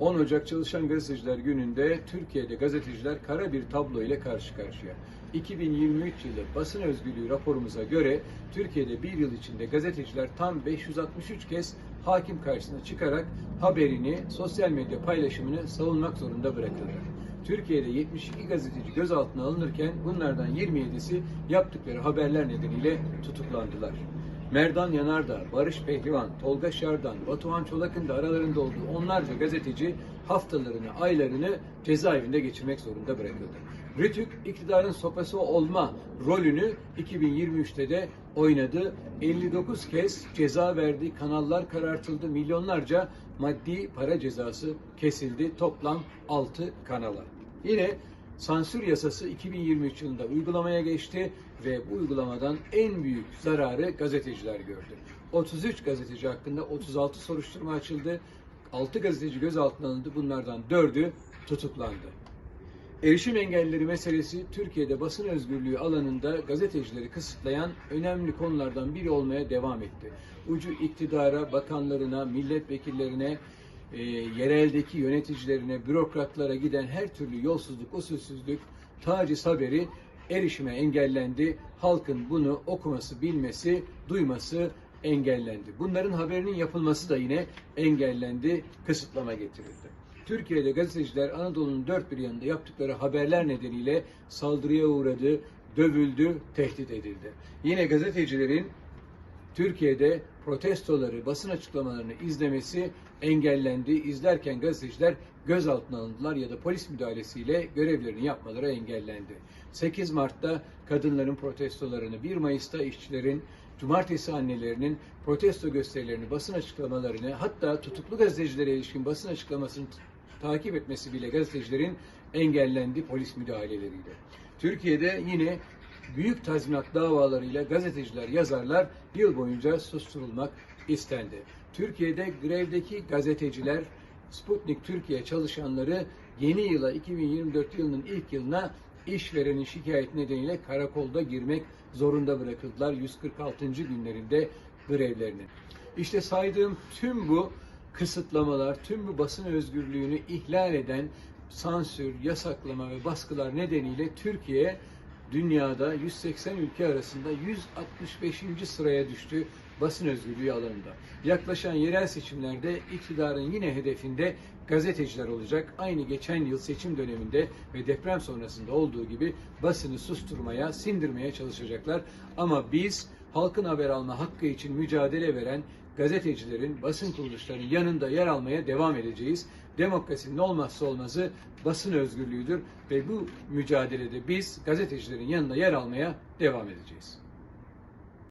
10 Ocak Çalışan Gazeteciler Günü'nde Türkiye'de gazeteciler kara bir tablo ile karşı karşıya. 2023 yılı basın özgürlüğü raporumuza göre Türkiye'de bir yıl içinde gazeteciler tam 563 kez hakim karşısına çıkarak haberini, sosyal medya paylaşımını savunmak zorunda bırakıldı. Türkiye'de 72 gazeteci gözaltına alınırken bunlardan 27'si yaptıkları haberler nedeniyle tutuklandılar. Merdan Yanardağ, Barış Pehlivan, Tolga Şardan, Batuhan Çolak'ın da aralarında olduğu onlarca gazeteci haftalarını, aylarını cezaevinde geçirmek zorunda bırakıldı. Rütük iktidarın sopası olma rolünü 2023'te de oynadı. 59 kez ceza verdi, kanallar karartıldı, milyonlarca maddi para cezası kesildi. Toplam 6 kanala. Yine sansür yasası 2023 yılında uygulamaya geçti ve bu uygulamadan en büyük zararı gazeteciler gördü. 33 gazeteci hakkında 36 soruşturma açıldı. 6 gazeteci gözaltına alındı. Bunlardan 4'ü tutuklandı. Erişim engelleri meselesi Türkiye'de basın özgürlüğü alanında gazetecileri kısıtlayan önemli konulardan biri olmaya devam etti. Ucu iktidara, bakanlarına, milletvekillerine, e, yereldeki yöneticilerine, bürokratlara giden her türlü yolsuzluk, usulsüzlük, taciz haberi erişime engellendi. Halkın bunu okuması, bilmesi, duyması engellendi. Bunların haberinin yapılması da yine engellendi, kısıtlama getirildi. Türkiye'de gazeteciler Anadolu'nun dört bir yanında yaptıkları haberler nedeniyle saldırıya uğradı, dövüldü, tehdit edildi. Yine gazetecilerin Türkiye'de protestoları, basın açıklamalarını izlemesi engellendi. İzlerken gazeteciler gözaltına alındılar ya da polis müdahalesiyle görevlerini yapmaları engellendi. 8 Mart'ta kadınların protestolarını, 1 Mayıs'ta işçilerin, cumartesi annelerinin protesto gösterilerini, basın açıklamalarını, hatta tutuklu gazetecilere ilişkin basın açıklamasını takip etmesi bile gazetecilerin engellendi polis müdahaleleriyle. Türkiye'de yine büyük tazminat davalarıyla gazeteciler, yazarlar yıl boyunca susturulmak istendi. Türkiye'de grevdeki gazeteciler, Sputnik Türkiye çalışanları yeni yıla 2024 yılının ilk yılına işverenin şikayet nedeniyle karakolda girmek zorunda bırakıldılar 146. günlerinde grevlerini. İşte saydığım tüm bu kısıtlamalar, tüm bu basın özgürlüğünü ihlal eden sansür, yasaklama ve baskılar nedeniyle Türkiye dünyada 180 ülke arasında 165. sıraya düştü basın özgürlüğü alanında. Yaklaşan yerel seçimlerde iktidarın yine hedefinde gazeteciler olacak. Aynı geçen yıl seçim döneminde ve deprem sonrasında olduğu gibi basını susturmaya, sindirmeye çalışacaklar. Ama biz halkın haber alma hakkı için mücadele veren gazetecilerin, basın kuruluşlarının yanında yer almaya devam edeceğiz. Demokrasinin olmazsa olmazı basın özgürlüğüdür ve bu mücadelede biz gazetecilerin yanında yer almaya devam edeceğiz.